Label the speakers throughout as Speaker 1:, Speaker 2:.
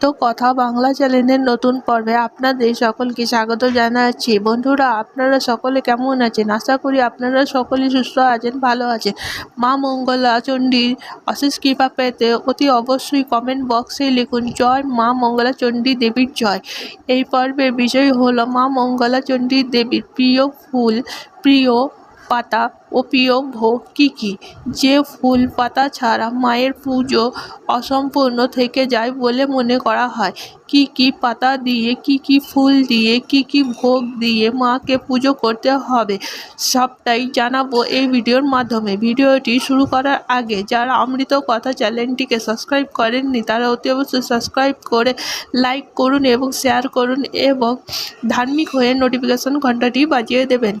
Speaker 1: তো কথা বাংলা চ্যানেলের নতুন পর্বে আপনাদের সকলকে স্বাগত জানাচ্ছি। বন্ধুরা, আপনারা সকলে কেমন আছেন? আশা করি আপনারা সকলে সুস্থ আছেন, ভালো আছেন। মা মঙ্গলা চণ্ডীর অশেষ কৃপা পেতে অতি অবশ্যই কমেন্ট বক্সে লিখুন, জয় মা মঙ্গলা চণ্ডী দেবীর জয়। এই পর্বের বিষয় হলো মা মঙ্গলা চণ্ডী দেবীর প্রিয় ফুল, প্রিয় পাতা ভোগ কী কী? যে ফুল পাতা ছাড়া মায়ের পুজো অসম্পূর্ণ থেকে যায় বলে মনে করা হয়। কী কী পাতা দিয়ে, কী কী ফুল দিয়ে, কী কী ভোগ দিয়ে মাকে পুজো করতে হবে, সবটাই জানাব এই ভিডিওর মাধ্যমে। ভিডিওটি শুরু করার আগে যারা অমৃত কথা চ্যানেলটিকে সাবস্ক্রাইব করেননি, তারা অতি অবশ্যই সাবস্ক্রাইব করে লাইক করুন এবং শেয়ার করুন এবং ধার্মিক হয়ে নোটিফিকেশন ঘন্টাটি বাজিয়ে দেবেন।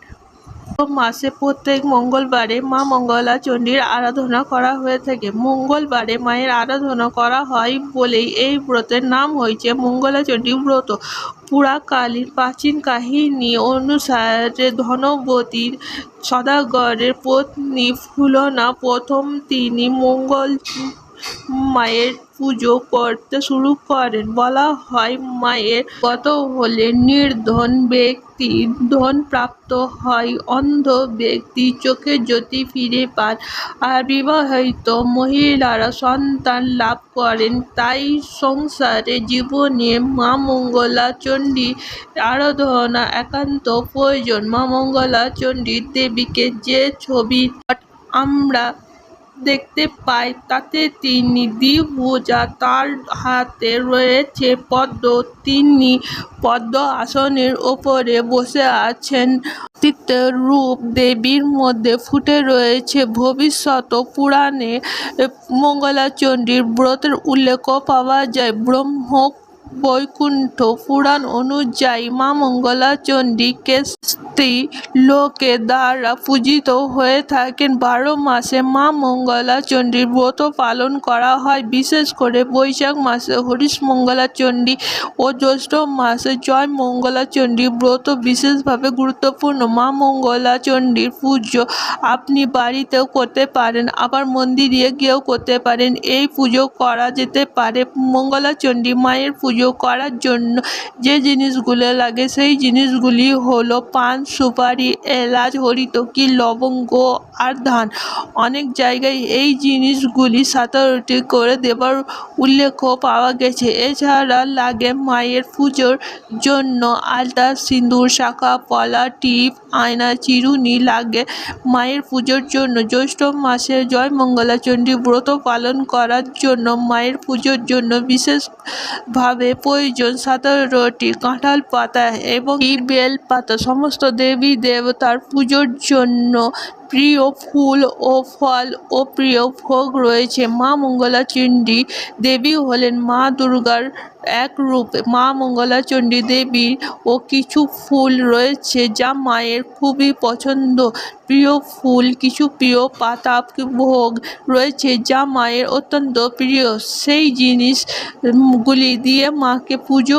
Speaker 1: মাসে প্রত্যেক মঙ্গলবারে মা মঙ্গলা চণ্ডীর আরাধনা করা হয়ে থাকে। মঙ্গলবারে মায়ের আরাধনা করা হয় বলেই এই ব্রতের নাম হয়েছে মঙ্গলা চণ্ডী ব্রত। পুরাকালীন প্রাচীন কাহিনী অনুসারে ধনবতীর সদাগরের পত্নী ফুলনা প্রথম তিনি মঙ্গল মায়ের পুজো করতে শুরু করেন। বলা হয় মায়ের গত হলে নির্ধন ব্যক্তি ধন প্রাপ্ত হয়, অন্ধ ব্যক্তি চোখে জ্যোতি ফিরে পান আর বিবাহিত মহিলারা সন্তান লাভ করেন। তাই সংসারে, জীবনে মা মঙ্গলা চণ্ডী আরাধনা একান্ত প্রয়োজন। মা মঙ্গলা চণ্ডী দেবীকে যে ছবি আমরা দেখতে পাই তাতে তিনি দ্বিভুজা তার হাতে রয়েছে পদ্ম। তিনি পদ্ম আসনের ওপরে বসে আছেন। রূপ দেবীর মধ্যে ফুটে রয়েছে ভবিষ্যৎ পুরাণে মঙ্গলা চণ্ডীর ব্রতের উল্লেখ পাওয়া যায়। ব্রহ্ম বৈকুণ্ঠ পুরাণ অনুযায়ী মা মঙ্গলা চণ্ডীকে স্ত্রী লোকে দ্বারা পূজিত হয়ে থাকেন। বারো মাসে মা মঙ্গলা চণ্ডীর ব্রত পালন করা হয়। বিশেষ করে বৈশাখ মাসে হরিশ মঙ্গলা চণ্ডী ও জ্যৈষ্ঠ মাসে জয় মঙ্গলা চণ্ডী ব্রত বিশেষভাবে গুরুত্বপূর্ণ। মা মঙ্গলা চণ্ডীর পুজো আপনি বাড়িতেও করতে পারেন, আবার মন্দিরে গিয়েও করতে পারেন। এই পুজো করা যেতে পারে। মঙ্গলা চণ্ডী মায়ের পুজো করার জন্য। যে জিনিসগুলো লাগে সেই জিনিসগুলি হলো পান, সুপারি, এলাচ, হরিতকি, লবঙ্গ আর ধান। অনেক জায়গায় এই জিনিসগুলি সাতারটি করে দেবার উল্লেখ পাওয়া গেছে। এছাড়া লাগে মায়ের পুজোর জন্য আলতা, সিঁদুর, শাখা, পলা, টিপ আয়না চিরুনি লাগে। মায়ের পুজোর জন্য, জ্যৈষ্ঠ মাসে জয় মঙ্গলা চণ্ডী ব্রত পালন করার জন্য, মায়ের পুজোর জন্য বিশেষভাবে প্রয়োজন সতেরোটি কাঁঠাল পাতা এবং বেল পাতা। সমস্ত দেবী দেবতার পুজোর জন্য প্রিয় ফুল ও ফল ও প্রিয় ভোগ রয়েছে। মা মঙ্গলা চণ্ডী দেবী হলেন মা দুর্গার এক রূপ। মা মঙ্গলা চণ্ডী দেবীর ও কিছু ফুল রয়েছে যা মায়ের খুবই পছন্দ। প্রিয় ফুল, কিছু প্রিয় পাতা ভোগ রয়েছে যা মায়ের অত্যন্ত প্রিয়। সেই জিনিসগুলি দিয়ে মাকে পুজো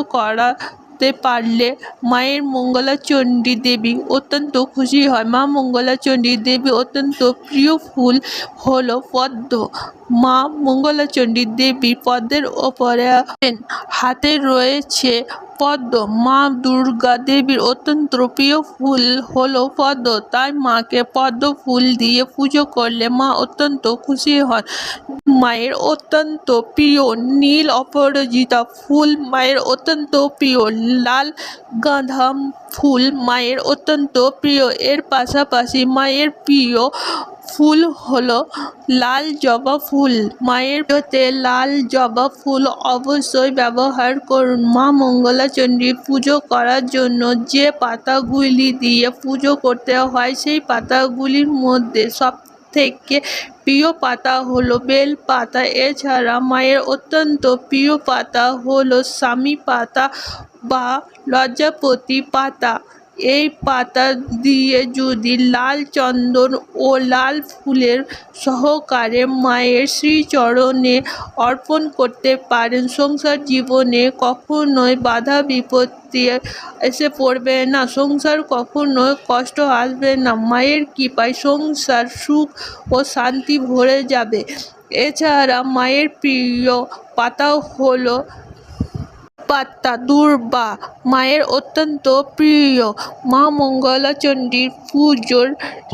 Speaker 1: করাতে পারলে মায়ের মঙ্গলা চণ্ডী দেবী অত্যন্ত খুশি হয়। মা মঙ্গলা চণ্ডী দেবী অত্যন্ত প্রিয় ফুল হলো পদ্ম। মা মঙ্গলা চণ্ডী দেবী পদ্মের ওপরে। হাতে রয়েছে পদ্ম। মা দুর্গা দেবীর অত্যন্ত প্রিয় ফুল হলো পদ্ম। তাই মাকে পদ্ম ফুল দিয়ে পুজো করলে মা অত্যন্ত খুশি হন। মায়ের অত্যন্ত প্রিয় নীল অপরাজিতা ফুল, মায়ের অত্যন্ত প্রিয় লাল গাঁদা ফুল, মায়ের অত্যন্ত প্রিয়। এর পাশাপাশি মায়ের প্রিয় ফুল হলো লাল জবা ফুল। মায়ের পুজোতে লাল জবা ফুল অবশ্যই ব্যবহার করুন। মা মঙ্গলা চণ্ডীর পুজো করার জন্য যে পাতাগুলি দিয়ে পুজো করতে হয়, সেই পাতাগুলির মধ্যে সব থেকে প্রিয় পাতা হলো বেল পাতা। এছাড়া মায়ের অত্যন্ত প্রিয় পাতা হলো স্বামী পাতা বা লজ্জাপতি পাতা। এই পাতা দিয়ে যদি লাল চন্দন ও লাল ফুলের সহকারে মায়ের শ্রীচরণে অর্পণ করতে পারেন, সংসার জীবনে কখনোই বাধা বিপত্তি এসে পড়বে না। সংসার কখনোই কষ্ট আসবে না। মায়ের কৃপায় সংসার সুখ ও শান্তি ভরে যাবে। এছাড়া মায়ের প্রিয় পাতা হলো পাতা দুর্বা। মায়ের অত্যন্ত প্রিয়। মা মঙ্গলা চণ্ডীর পুজোর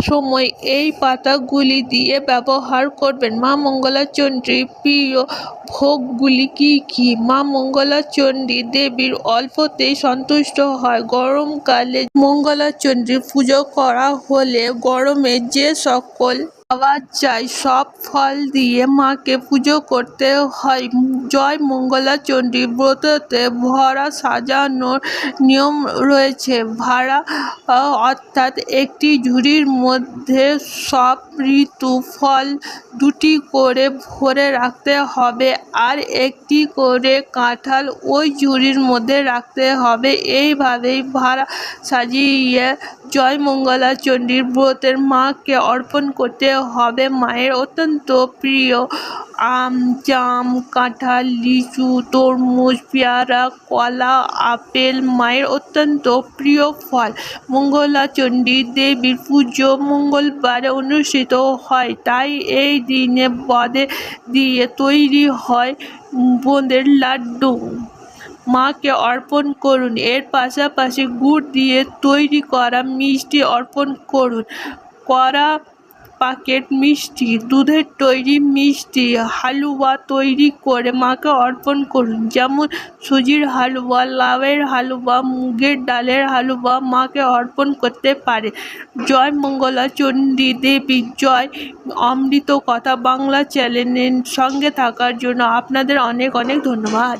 Speaker 1: সময় এই পাতাগুলি দিয়ে ব্যবহার করবেন। মা মঙ্গলা চণ্ডীর প্রিয় ভোগগুলি কী কী? মা মঙ্গলা চণ্ডী দেবীর অল্পতেই সন্তুষ্ট হয়। গরমকালে মঙ্গলা চণ্ডীর পুজো করা হলে গরমে যে সকল পাওয়া যায়। সব ফল দিয়ে মাকে পুজো করতে হয়। জয় মঙ্গলা চণ্ডী ব্রততে ভরা সাজানোর নিয়ম রয়েছে। ভাড়া অর্থাৎ একটি ঝুড়ির মধ্যে সব ঋতু ফল দুটি করে ভরে রাখতে হবে আর একটি করে কাঁঠাল ওই ঝুড়ির মধ্যে রাখতে হবে। এইভাবেই ভাড়া সাজিয়ে জয় মঙ্গলা চণ্ডীর ব্রতের মাকে অর্পণ করতে হবে। মায়ের অত্যন্ত প্রিয় আম, জাম, কাঁঠাল, লিচু, তরমুজ, পেয়ারা, কলা, আপেল, মায়ের অত্যন্ত প্রিয় ফল। মঙ্গলা চণ্ডী দেবীর পুজো মঙ্গলবারে অনুষ্ঠিত হয়। তাই এই দিনে বদে দিয়ে তৈরি হয় বোঁদের লাড্ডু। মাকে অর্পণ করুন। এর পাশাপাশি গুড় দিয়ে তৈরি করা মিষ্টি অর্পণ করুন। কড়া প্যাকেট মিষ্টি, দুধের তৈরি মিষ্টি, হালুয়া তৈরি করে মাকে অর্পণ করুন। যেমন সুজির হালুয়া, লাউয়ের হালুয়া, মুগের ডালের হালুয়া মাকে অর্পণ করতে পারে। জয় মঙ্গলা চণ্ডী দেবী, জয় অমৃত কথা বাংলা চ্যানেলের সঙ্গে থাকার জন্য আপনাদের অনেক অনেক ধন্যবাদ।